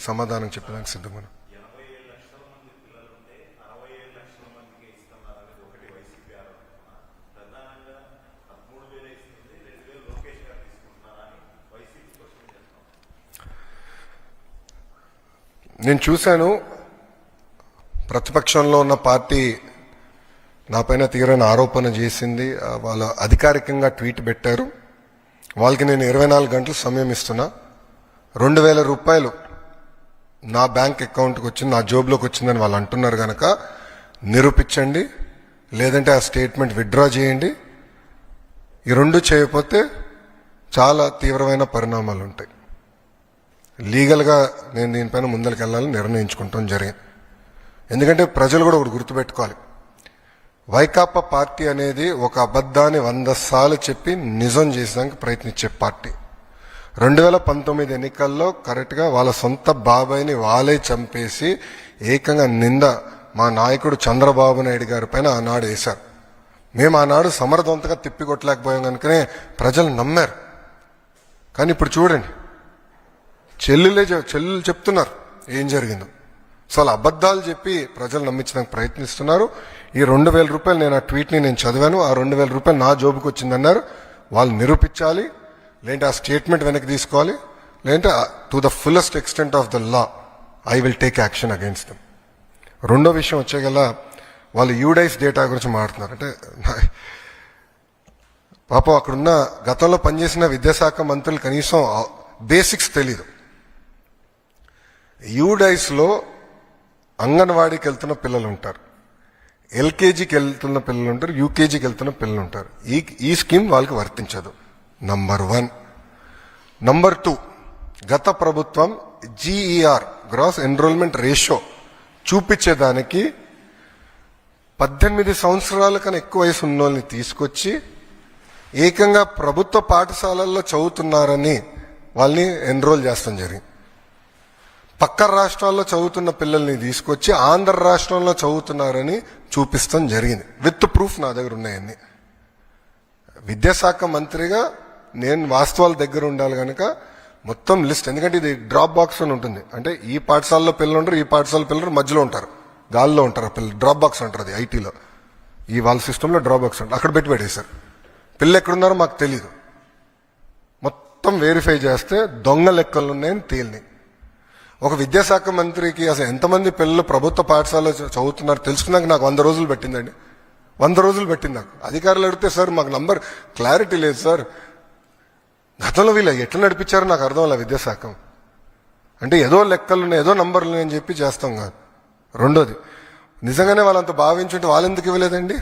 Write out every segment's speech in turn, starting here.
సమాధానం చెప్పడానికి సిద్ధంగా నేను చూశాను ప్రతిపక్షంలో ఉన్న పార్టీ నాపైన తీరని ఆరోపణ చేసింది. వాళ్ళ వాళ్ళు అధికారికంగా ట్వీట్ పెట్టారు. వాళ్ళకి నేను ఇరవై నాలుగు గంటలు సమయం ఇస్తున్నా. రెండు వేల రూపాయలు నా బ్యాంక్ అకౌంట్కి వచ్చింది నా జోబులోకి వచ్చిందని వాళ్ళు అంటున్నారు కనుక నిరూపించండి. లేదంటే ఆ స్టేట్మెంట్ విత్డ్రా చేయండి. ఈ రెండు చేయకపోతే చాలా తీవ్రమైన పరిణామాలు ఉంటాయి. లీగల్గా నేను దీనిపైన ముందరికి వెళ్ళాలని నిర్ణయించుకుంటాం జరిగింది. ఎందుకంటే ప్రజలు కూడా ఒకటి గుర్తుపెట్టుకోవాలి. వైకాపా పార్టీ అనేది ఒక అబద్ధాన్ని వంద సార్లు చెప్పి నిజం చేసేదానికి ప్రయత్నించే పార్టీ. రెండు వేల పంతొమ్మిది ఎన్నికల్లో కరెక్ట్గా వాళ్ళ సొంత బాబాయ్ని వాళ్ళే చంపేసి ఏకంగా నింద మా నాయకుడు చంద్రబాబు నాయుడు గారి పైన ఆనాడు వేశారు. మేము ఆనాడు సమర్థవంతంగా తిప్పికొట్టలేకపోయాం కనుకనే ప్రజలు నమ్మారు. కానీ ఇప్పుడు చూడండి చెల్లెలే చెల్లెలు చెప్తున్నారు ఏం జరిగిందో. సో అలా అబద్ధాలు చెప్పి ప్రజలు నమ్మించడానికి ప్రయత్నిస్తున్నారు. ఈ రెండు వేల రూపాయలు నేను ఆ ట్వీట్ని నేను చదివాను ఆ రెండు వేల రూపాయలు నా జోబుకి వచ్చిందన్నారు వాళ్ళు నిరూపించాలి లేదంటే ఆ స్టేట్మెంట్ వెనక్కి తీసుకోవాలి. లేదంటే to the fullest extent of the law I will take action against them రెండో విషయం వచ్చేగల వాళ్ళు యూడైస్ డేటా గురించి మాట్లాడుతున్నారు. అంటే పాపం అక్కడున్న గతంలో పనిచేసిన విద్యాశాఖ మంత్రులు కనీసం బేసిక్స్ తెలీదు. యూడైస్లో అంగన్వాడీకి వెళ్తున్న పిల్లలు ఉంటారు ఎల్కేజీకి వెళ్తున్న పిల్లలు ఉంటారు యూకేజీకి వెళ్తున్న పిల్లలు ఉంటారు ఈ ఈ స్కీమ్ వాళ్ళకి వర్తించదు. నంబర్ వన్ నంబర్ టూ గత ప్రభుత్వం జీఈఆర్ గ్రాస్ ఎన్రోల్మెంట్ రేషియో చూపించేదానికి పద్దెనిమిది సంవత్సరాల కన్నా ఎక్కువ వయసు ఉన్న వాళ్ళని తీసుకొచ్చి ఏకంగా ప్రభుత్వ పాఠశాలల్లో చదువుతున్నారని వాళ్ళని ఎన్రోల్ చేస్తాం జరిగింది. పక్క రాష్ట్రాల్లో చదువుతున్న పిల్లల్ని తీసుకొచ్చి ఆంధ్ర రాష్ట్రంలో చదువుతున్నారని చూపిస్తాం జరిగింది. విత్ ప్రూఫ్ నా దగ్గర ఉన్నాయన్నీ. విద్యాశాఖ మంత్రిగా నేను వాస్తవాల దగ్గర ఉండాలి కనుక మొత్తం లిస్ట్. ఎందుకంటే ఇది డ్రాప్ బాక్స్ అని ఉంటుంది. అంటే ఈ పాఠశాలలో పిల్లలు ఉంటారు ఈ పాఠశాల పిల్లలు మధ్యలో ఉంటారు. గాల్లో ఉంటారు ఆ పిల్లలు డ్రాప్ బాక్స్ అంటారు అది ఐటీలో. ఈ వాళ్ళ సిస్టంలో డ్రాప్ బాక్స్ ఉంటుంది. అక్కడ పెట్టి పెట్టేశారు పిల్లలు ఎక్కడున్నారో మాకు తెలియదు మొత్తం వెరిఫై చేస్తే దొంగ లెక్కలు ఉన్నాయని తేలినాయి ఒక విద్యాశాఖ మంత్రికి అసలు ఎంతమంది పిల్లలు ప్రభుత్వ పాఠశాలలో చదువుతున్నారు తెలుసుకున్నాక నాకు వంద రోజులు పెట్టిందండి. వంద రోజులు పెట్టింది నాకు. అధికారులు అడిగితే సార్ మాకు నంబర్ క్లారిటీ లేదు సార్. గతంలో వీళ్ళు ఎట్లా నడిపించారో నాకు అర్థం అలా విద్యాశాఖ. అంటే ఏదో లెక్కలు ఉన్నాయి ఏదో నంబర్లు అని చెప్పి చేస్తాం కాదు. రెండోది నిజంగానే వాళ్ళంత భావించుంటే వాళ్ళు ఎందుకు ఇవ్వలేదండి?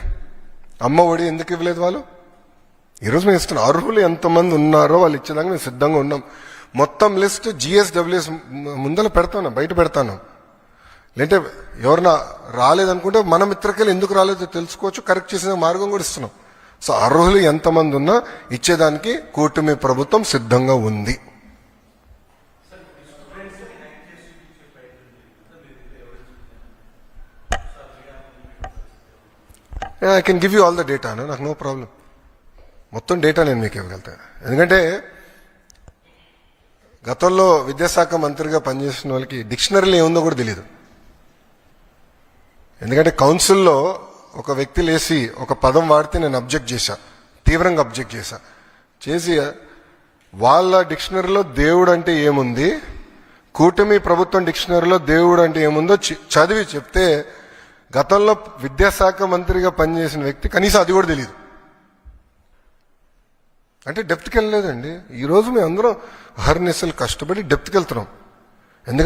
అమ్మ ఒడి ఎందుకు ఇవ్వలేదు వాళ్ళు? ఈరోజు మేము ఇస్తున్న అర్హులు ఎంతమంది ఉన్నారో వాళ్ళు ఇచ్చేదాకా మేము సిద్ధంగా ఉన్నాం. మొత్తం లిస్ట్ జిఎస్డబ్ల్యూఎస్ ముందర పెడతాను బయట పెడతాను. లేదంటే ఎవరన్నా రాలేదనుకుంటే మన మిత్రకెళ్ళి ఎందుకు రాలేదో తెలుసుకోవచ్చు కరెక్ట్ చేసిన మార్గం కూడా ఇస్తున్నాం. సో అర్హులు ఎంతమంది ఉన్నా ఇచ్చేదానికి కూటమి ప్రభుత్వం సిద్ధంగా ఉంది. I can give you all the data నాకు నో ప్రాబ్లం మొత్తం డేటా నేను మీకు ఇవ్వగలుగుతాను ఎందుకంటే గతంలో విద్యాశాఖ మంత్రిగా పనిచేసిన వాళ్ళకి డిక్షనరీలో ఏముందో కూడా తెలియదు ఎందుకంటే కౌన్సిల్లో ఒక వ్యక్తి లేసి ఒక పదం వాడితే నేను అబ్జెక్ట్ చేశా. తీవ్రంగా అబ్జెక్ట్ చేశా. చేసి వాళ్ళ డిక్షనరీలో దేవుడు అంటే ఏముంది? కూటమి ప్రభుత్వం డిక్షనరీలో దేవుడు అంటే ఏముందో చదివి చెప్తే గతంలో విద్యాశాఖ మంత్రిగా పనిచేసిన వ్యక్తి కనీసం అది కూడా తెలియదు అంటే డెప్త్కి వెళ్ళలేదండి. ఈరోజు మేము అందరం హర్నిసలు కష్టపడి డెప్త్కి వెళ్తున్నాం. ఎందుకంటే